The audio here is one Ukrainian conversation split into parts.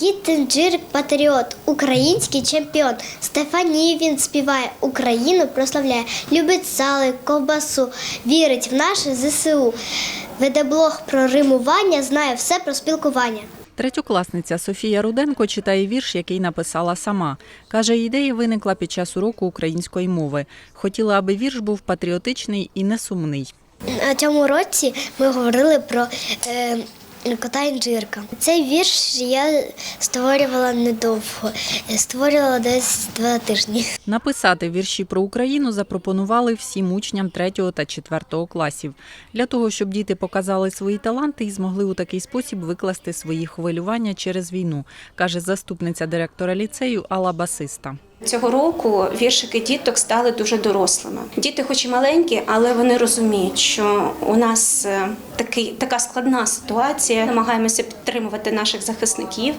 Кіттенджирик патріот, український чемпіон. Стефанію він співає, Україну прославляє, любить сали, ковбасу, вірить в наше ЗСУ. Веде блог про римування, знає все про спілкування. Третьокласниця Софія Руденко читає вірш, який написала сама. Каже, ідея виникла під час уроку української мови. Хотіла, аби вірш був патріотичний і несумний. На цьому році ми говорили про е, кота інжирка. Цей вірш я створювала недовго, створювала десь два тижні. Написати вірші про Україну запропонували всім учням 3 та 4 класів для того, щоб діти показали свої таланти і змогли у такий спосіб викласти свої хвилювання через війну, каже заступниця директора ліцею Алла Басиста. Цього року віршики діток стали дуже дорослими. Діти, хоч і маленькі, але вони розуміють, що у нас е, такий, така складна ситуація. Намагаємося підтримувати наших захисників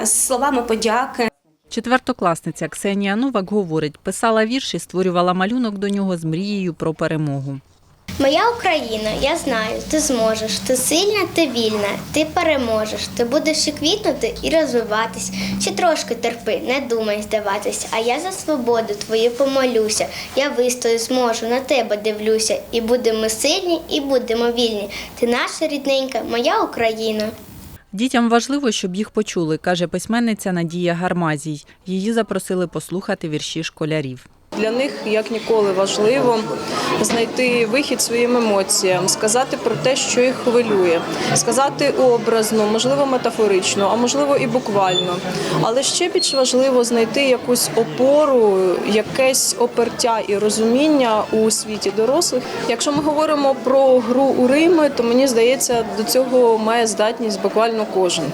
е, словами подяки. Четвертокласниця Ксенія Новак говорить, писала вірш і створювала малюнок до нього з мрією про перемогу. Моя Україна, я знаю, ти зможеш. Ти сильна, ти вільна, ти переможеш. Ти будеш і квітнути і розвиватись. Ще трошки терпи, не думай здаватись. А я за свободу твою помолюся. Я вистою зможу, на тебе дивлюся. І будемо сильні, і будемо вільні. Ти наша рідненька, моя Україна. Дітям важливо, щоб їх почули, каже письменниця Надія Гармазій. Її запросили послухати вірші школярів. Для них як ніколи важливо знайти вихід своїм емоціям, сказати про те, що їх хвилює, сказати образно, можливо, метафорично, а можливо і буквально. Але ще більш важливо знайти якусь опору, якесь опертя і розуміння у світі дорослих. Якщо ми говоримо про гру у Рими, то мені здається, до цього має здатність буквально кожен.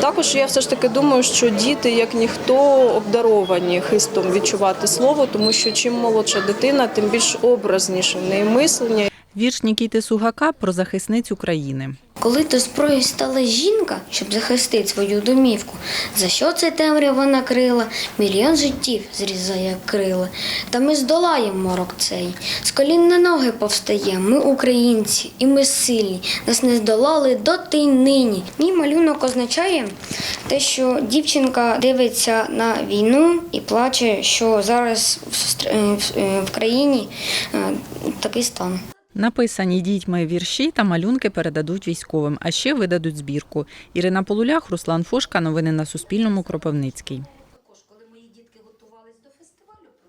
Також я все ж таки думаю, що діти, як ніхто, обдаровані хистом відчувати слово, тому що чим молодша дитина, тим більш образніше в неї мислення. Вірш Нікіти Сугака про захисниць України. Коли то зброєю стала жінка, щоб захистити свою домівку, за що це темрява накрила, мільйон життів зрізає крила. Та ми здолаємо морок цей, з колін на ноги повстаємо, ми українці, і ми сильні, нас не здолали доти й нині. Мій малюнок означає те, що дівчинка дивиться на війну і плаче, що зараз в е, е, країні е, такий стан. Написані дітьми вірші та малюнки передадуть військовим, а ще видадуть збірку. Ірина Полулях, Руслан Фошка. Новини на Суспільному. Кропивницький.